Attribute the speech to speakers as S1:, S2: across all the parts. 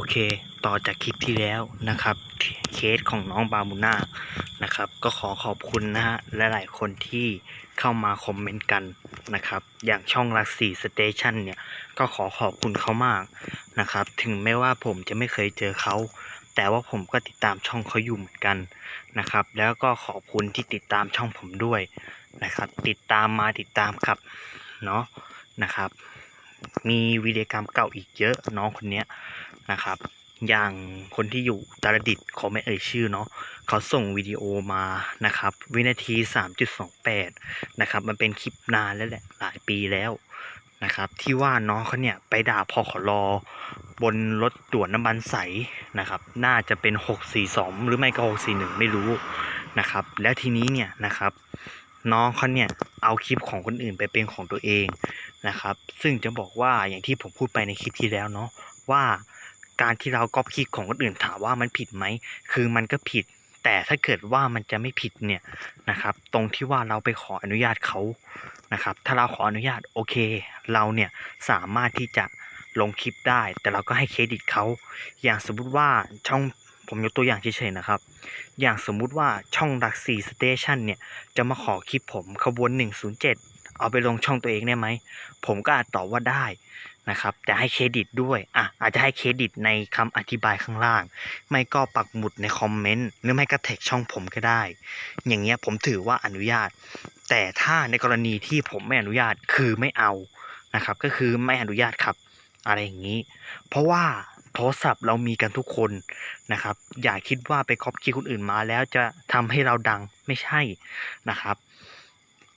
S1: โอเค ต่อจากคลิปที่แล้วนะครับ เคสของน้องบามูน่านะครับ ก็ขอขอบคุณนะฮะและหลายคนที่เข้ามาคอมเมนต์กันนะครับ อย่างช่องลักซี่สเตชันเนี่ย ก็ขอขอบคุณเขามากนะครับ ถึงแม้ว่าผมจะไม่เคยเจอเขา แต่ว่าผมก็ติดตามช่องเขาอยู่เหมือนกันนะครับ แล้วก็ขอบคุณที่ติดตามช่องผมด้วยนะครับ ติดตามมาติดตามกลับเนาะนะครับ มีวีดีโอกรรมเก่าอีกเยอะน้องคนเนี้ย นะครับ อย่างคนที่อยู่ตรดิตถ์ขอไม่เอ่ยชื่อเนาะเขาส่งวิดีโอมานะครับ วินาที 3.28 นะครับ มันเป็นคลิปนานแล้วแหละหลายปีแล้วนะครับที่ว่าน้องเขาเนี่ยไปด่าพอขอรอบนรถตรวจน้ำมันใสนะครับ น่าจะเป็น 642 หรือไม่ก็ 641 ไม่รู้นะครับ แล้วทีนี้เนี่ยนะครับ น้องเขาเนี่ยเอาคลิปของคนอื่นไปเป็นของตัวเองนะครับ ซึ่งจะบอกว่าอย่างที่ผมพูดไปในคลิปที่แล้วเนาะว่า การที่เราก๊อปคลิปของคนอื่นถามว่ามันผิดไหม คือมันก็ผิด แต่ถ้าเกิดว่ามันจะไม่ผิดเนี่ยนะครับ ตรงที่ว่าเราไปขออนุญาตเขานะครับ ถ้าเราขออนุญาตโอเค เราเนี่ยสามารถที่จะลงคลิปได้ แต่เราก็ให้เครดิตเขาอย่างสมมุติว่าช่องผมยกตัวอย่างเฉยๆนะครับ อย่างสมมุติว่าช่องดักซีสเตชันเนี่ยจะมาขอคลิปผมขบวน 107 เอาไปลงช่องตัวเองได้ไหม ผมก็อาจตอบว่าได้ นะครับแต่ให้เครดิตด้วยอะอาจจะให้เครดิตในคำอธิบายข้างล่าง ไม่ก็ปักหมุดในคอมเมนต์หรือไม่ก็แท็กช่องผมก็ได้ อย่างเงี้ยผมถือว่าอนุญาต แต่ถ้าในกรณีที่ผมไม่อนุญาตคือไม่เอานะครับ ก็คือไม่อนุญาตครับ อะไรอย่างนี้ เพราะว่าโทรศัพท์เรามีกันทุกคนนะครับ อย่าคิดว่าไปคอปคีคนอื่นมาแล้วจะทำให้เราดังไม่ใช่นะครับ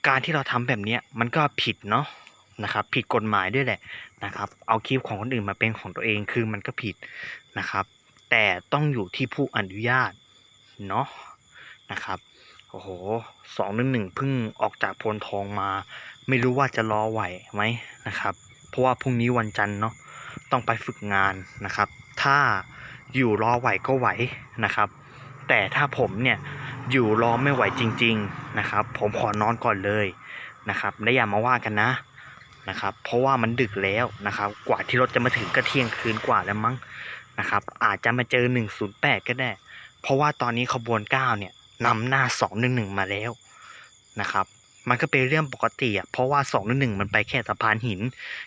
S1: การที่เราทำแบบเนี้ยมันก็ผิดเนาะนะครับ ผิดกฎหมายด้วยแหละ นะครับ เอาคลิปของคนอื่นมาเป็นของตัวเองคือมันก็ผิดนะครับ แต่ต้องอยู่ที่ผู้อนุญาตเนาะนะครับโอ้โหสองหนึ่งหนึ่งเพิ่งออกจากโพนทองมา ไม่รู้ว่าจะรอไหวไหมนะครับ เพราะว่าพรุ่งนี้วันจันทร์เนาะต้องไปฝึกงานนะครับ ถ้าอยู่รอไหวก็ไหวนะครับ แต่ถ้าผมเนี่ยอยู่รอไม่ไหวจริง ๆนะครับ ผมขอนอนก่อนเลยนะครับและอย่ามาว่ากันนะ นะครับ เพราะว่ามันดึกแล้วนะครับ กว่าที่รถจะมาถึงก็เที่ยงคืนกว่าแล้วมั้งนะครับ อาจจะมาเจอ 108 ก็ได้ เพราะว่าตอนนี้ขบวน 9 เนี่ยนำหน้า 211 มาแล้วนะครับ มันก็เป็นเรื่องปกติอะเพราะว่า 211 มันไปแค่สะพานหิน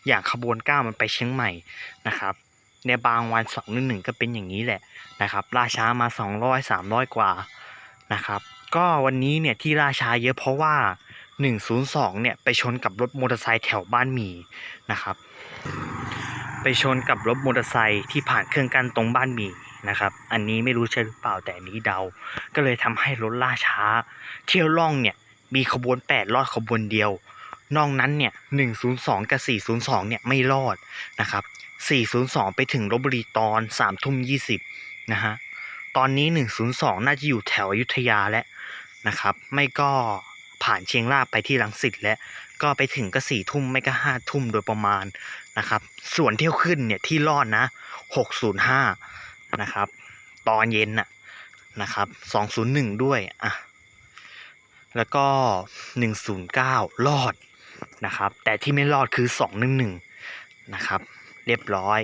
S1: อย่างขบวน 9 มันไปเชียงใหม่นะครับในบางวัน211 ก็เป็นอย่างนี้แหละนะครับล่าช้ามา 200 300 กว่านะครับ ก็วันนี้เนี่ยที่ล่าช้าเยอะเพราะว่า 102 เนี่ย ไปชนกับรถมอเตอร์ไซค์แถวบ้านหมีนะครับ ไปชนกับรถมอเตอร์ไซค์ที่ผ่านเครื่องกั้นตรงบ้านหมีนะครับ อันนี้ไม่รู้ใช่หรือเปล่าแต่นนี้เดา ก็เลยทำให้รถล่าช้า เที่ยวล่องเนี่ยมีขบวน 8 รอดขบวนเดียวนอกนั้นเนี่ย 102 กับ 402 เนี่ยไม่รอดนะครับ 402 ไปถึงลบบุรีตอน3ทุ่ม20 นะฮะ ตอนนี้ 102 น่าจะอยู่แถวอยุธยาแล้วนะครับ ไม่ก็ ผ่านเชียงรากไปที่ลังสิตแล้วก็ไปถึงก็สี่ทุ่มไม่ก็ห้าทุ่มโดยประมาณนะครับ ส่วนเที่ยวขึ้นเนี่ยที่รอดนะ605นย์ห้านะครับ ตอนเย็นน่ะนะครับ201ด้วยอะแล้วก็109รอดนะครับ แต่ที่ไม่รอดคือ211นะครับ เรียบร้อย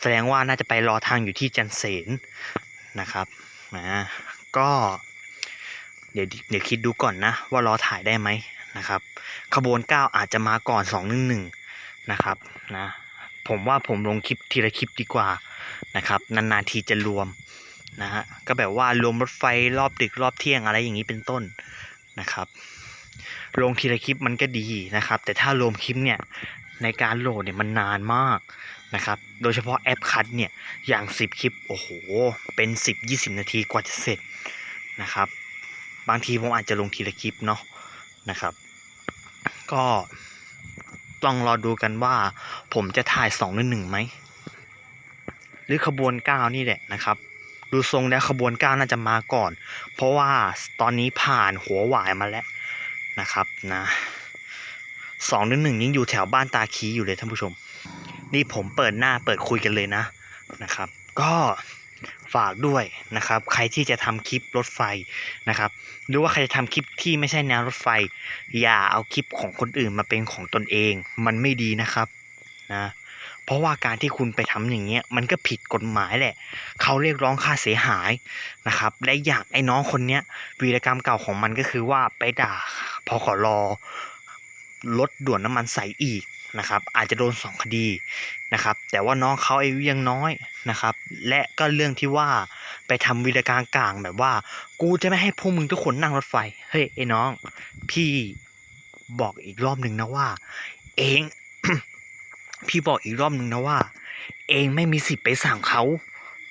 S1: แสดงว่าน่าจะไปรอทางอยู่ที่จันเสนนะครับนะก็ เดี๋ยวเดี๋ยวคิดดูก่อนนะ ว่ารอถ่ายได้ไหมนะครับ ขบวน 9 อาจจะมาก่อน 211 นะครับนะผมว่าผมลงคลิปทีละคลิปดีกว่านะครับนานๆทีจะรวมนะฮะก็แบบว่ารวมรถไฟรอบดึกรอบเที่ยงอะไรอย่างนี้เป็นต้นนะครับลงทีละคลิปมันก็ดีนะครับ แต่ถ้ารวมคลิปเนี่ยในการโหลดเนี่ยมันนานมากนะครับ โดยเฉพาะแอปคัดเนี่ยอย่าง 10 คลิป โอ้โห เป็น 10-20 นาทีกว่าจะเสร็จนะครับ บางทีผมอาจจะลงทีละคลิปเนาะนะครับ ก็ต้องรอดูกันว่า ผมจะถ่ายสองหรือหนึ่งไหมหรือขบวนเก้านี่แหละนะครับ ดูทรงแล้วขบวนเก้าน่าจะมาก่อน เพราะว่าตอนนี้ผ่านหัวหวายมาแล้วนะครับนะสองหรือหนึ่งยังอยู่แถวบ้านตาคีอยู่เลยท่านผู้ชม นี่ผมเปิดหน้าเปิดคุยกันเลยนะนะครับ ก็ ฝากด้วยนะครับ ใครที่จะทำคลิปรถไฟนะครับ หรือว่าใครจะทำคลิปที่ไม่ใช่แนวรถไฟ อย่าเอาคลิปของคนอื่นมาเป็นของตนเอง มันไม่ดีนะครับนะเพราะว่าการที่คุณไปทำอย่างเงี้ยมันก็ผิดกฎหมายแหละ เขาเรียกร้องค่าเสียหายนะครับ และอีกอย่างไอ้น้องคนเนี้ยวีรกรรมเก่าของมันก็คือว่าไปด่าพอขอรอรถด่วนน้ำมันใสอีก นะครับ อาจจะโดนสองคดีนะครับ แต่ว่าน้องเขาอายุยังน้อยนะครับ และก็เรื่องที่ว่าไปทำวีรการกลางแบบว่า กูจะไม่ให้พวกมึงทุกคนนั่งรถไฟ เฮ้ยไอ้น้อง พี่บอกอีกรอบหนึ่งนะว่า เอง พี่บอกอีกรอบหนึ่งนะว่า เองไม่มีสิทธิ์ไปสั่งเขา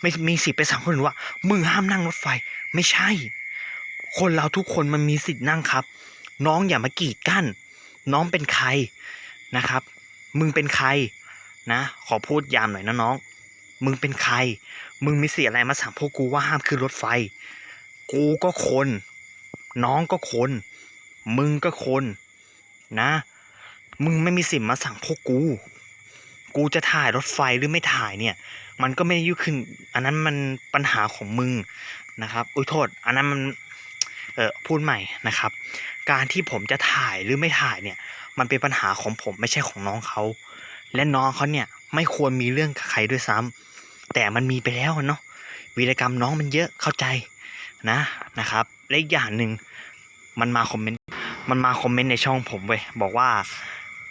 S1: ไม่มีสิทธิ์ไปสั่งคนอื่นว่า มึงห้ามนั่งรถไฟ ไม่ใช่ คนเราทุกคนมันมีสิทธิ์นั่งครับ น้องอย่ามากีดกั้น น้องเป็นใครนะครับ มึงเป็นใครนะ ขอพูดยามหน่อยนะน้อง มึงเป็นใคร มึงมีสิทธิ์อะไรมาสั่งพวกกูว่าห้ามขึ้นรถไฟ กูก็คน น้องก็คน มึงก็คนนะ มึงไม่มีสิทธิ์มาสั่งพวกกู กูจะถ่ายรถไฟหรือไม่ถ่ายเนี่ย มันก็ไม่ได้ยุ่ขึ้น อันนั้นมันปัญหาของมึงนะครับอุ้ยโทษ อันนั้นมันเออพูดใหม่นะครับ การที่ผมจะถ่ายหรือไม่ถ่ายเนี่ย มันเป็นปัญหาของผมไม่ใช่ของน้องเขา และน้องเขาเนี่ยไม่ควรมีเรื่องกับใครด้วยซ้ำแต่มันมีไปแล้วเนาะวีรกรรมน้องมันเยอะเข้าใจนะนะครับและอีกอย่างหนึ่งมันมาคอมเมนต์มันมาคอมเมนต์ในช่องผมเว้ยบอกว่า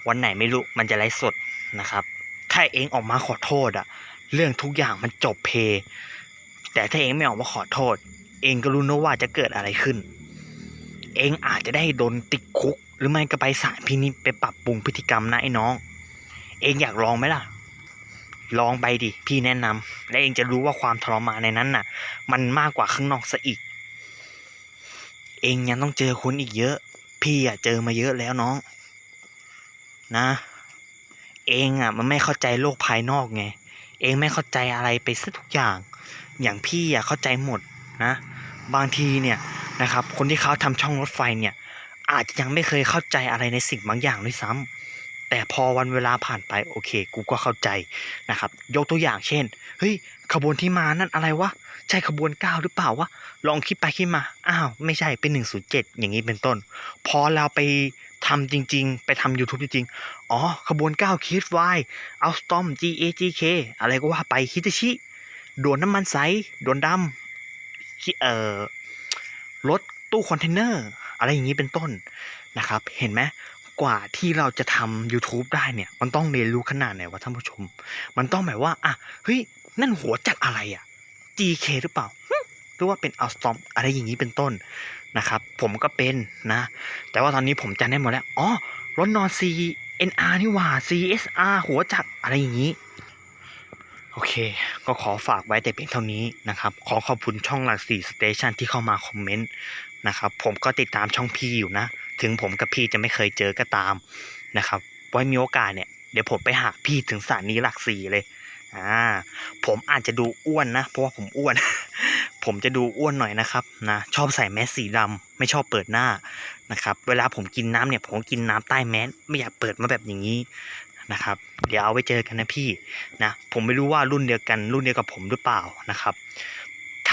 S1: วันไหนไม่รู้มันจะไลฟ์สดนะครับถ้าเองออกมาขอโทษอะเรื่องทุกอย่างมันจบเพ แต่ถ้าเองไม่ออกมาขอโทษ เองก็รู้นะว่าจะเกิดอะไรขึ้น เองอาจจะได้โดนติดคุก หรือไม่ก็ไปศาลพินิจไปปรับปรุงพฤติกรรมนะไอ้น้อง เองอยากลองไหมล่ะ ลองไปดิพี่แนะนำและเองจะรู้ว่าความทรมานในนั้นน่ะ มันมากกว่าข้างนอกซะอีก เองยังต้องเจอคนอีกเยอะ พี่อะเจอมาเยอะแล้วน้อง นะ เองอะมันไม่เข้าใจโลกภายนอกไง เองไม่เข้าใจอะไรไปซะทุกอย่าง อย่างพี่อะเข้าใจหมดนะ บางทีเนี่ยนะครับ คนที่เขาทำช่องรถไฟเนี่ย อาจจะยังไม่เคยเข้าใจอะไรในสิ่งบางอย่างด้วยซ้ำแต่พอวันเวลาผ่านไปโอเค กูก็เข้าใจนะครับ ยกตัวอย่างเช่น เฮ้ย ขบวนที่มานั่นอะไรวะ ใช่ขบวนเก้าหรือเปล่าวะ ลองคิดไปคิดมา อ้าว ไม่ใช่เป็นหนึ่งศูนย์เจ็ดอย่างนี้เป็นต้น พอเราไปทำจริง ๆ ไปทำ YouTube จริงๆ อ๋อ ขบวนเก้าคิดไวเอาสตอม G A G K อะไรก็ว่าไปฮิตาชิดวนน้ำมันใสดวนดำเอ่อรถตู้คอนเทนเนอร์ อะไรอย่างนี้เป็นต้นนะครับ เห็นไหมกว่าที่เราจะทำ YouTube ได้เนี่ย มันต้องเรียนรู้ขนาดไหนวะท่านผู้ชม มันต้องแบบว่าอะเฮ้ย นั่นหัวจักรอะไรอะ GK หรือเปล่าหรือว่าเป็น a l s t o m อะไรอย่างนี้เป็นต้นนะครับ ผมก็เป็นนะ แต่ว่าตอนนี้ผมจำได้หมดแล้วอ๋อรถนอน CNR นี่หว่า CSR หัวจักรอะไรอย่างนี้ โอเค ก็ขอฝากไว้แต่เพียงเท่านี้นะครับ ขอขอบคุณช่องหลักสี่สเตชันที่เข้ามาคอมเมนต์ นะครับ ผมก็ติดตามช่องพี่อยู่นะ ถึงผมกับพี่จะไม่เคยเจอก็ตามนะครับ ไว้มีโอกาสเนี่ย เดี๋ยวผมไปหาพี่ถึงสถานีหลักสี่เลย อ่า ผมอาจจะดูอ้วนนะ เพราะว่าผมอ้วน ผมจะดูอ้วนหน่อยนะครับนะ ชอบใส่แมสสีดำไม่ชอบเปิดหน้านะครับ เวลาผมกินน้ำเนี่ย ผมกินน้ำใต้แมส ไม่อยากเปิดมาแบบอย่างนี้นะครับ เดี๋ยวเอาไว้เจอกันนะพี่นะ ผมไม่รู้ว่ารุ่นเดียวกันรุ่นเดียวกับผมหรือเปล่านะครับ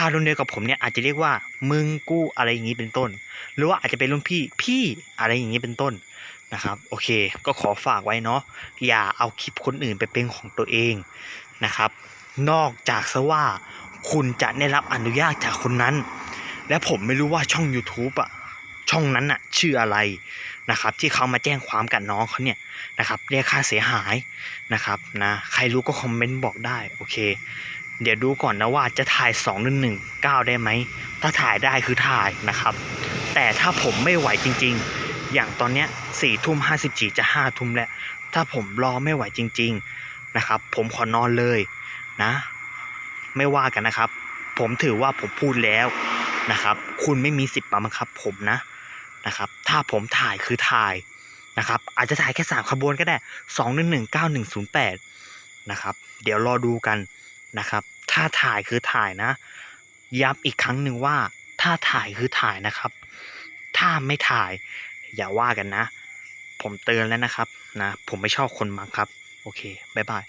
S1: ารุ่นเดียวกับผมเนี่ยอาจจะเรียกว่ามึงกู้อะไรอย่างนี้เป็นต้น หรือว่าอาจจะเป็นรุ่นพี่พี่อะไรอย่างนี้เป็นต้นนะครับโอเคก็ขอฝากไว้เนาะอย่าเอาคลิปคนอื่นไปเป็นของตัวเองนะครับ นอกจากซะว่าคุณจะได้รับอนุญาตจากคนนั้น และผมไม่รู้ว่าช่อง YouTube อะช่องนั้นอะชื่ออะไรนะครับที่เขามาแจ้งความกับน้องเขาเนี่ยนะครับเรียกค่าเสียหายนะครับนะใครรู้ก็คอมเมนต์บอกได้โอเค เดี๋ยวดูก่อนนะว่าจะถ่าย2 1 1 9 ได้ไหม ถ้าถ่ายได้คือถ่ายนะครับ แต่ถ้าผมไม่ไหวจริงๆ อย่างตอนเนี้ยสี่ทุ่มห้าสิบจีจะห้าทุ่มแล้ว ถ้าผมรอไม่ไหวจริง ๆนะครับ ผมขอนอนเลยนะ ไม่ว่ากันนะครับ ผมถือว่าผมพูดแล้วนะครับ คุณไม่มีสิทธิ์มาบังคับผมนะนะครับ ถ้าผมถ่ายคือถ่ายนะครับ อาจจะถ่ายแค่สามขบวนก็ได้สองหนึ่งหนึ่งเก้าหนึ่งศูนย์แปดนะครับ เดี๋ยวรอดูกัน นะครับ ถ้าถ่ายคือถ่ายนะ ย้ำอีกครั้งหนึ่งว่า ถ้าถ่ายคือถ่ายนะครับ ถ้าไม่ถ่ายอย่าว่ากันนะ ผมเตือนแล้วนะครับนะ ผมไม่ชอบคนมังครับ โอเค บ๊ายบาย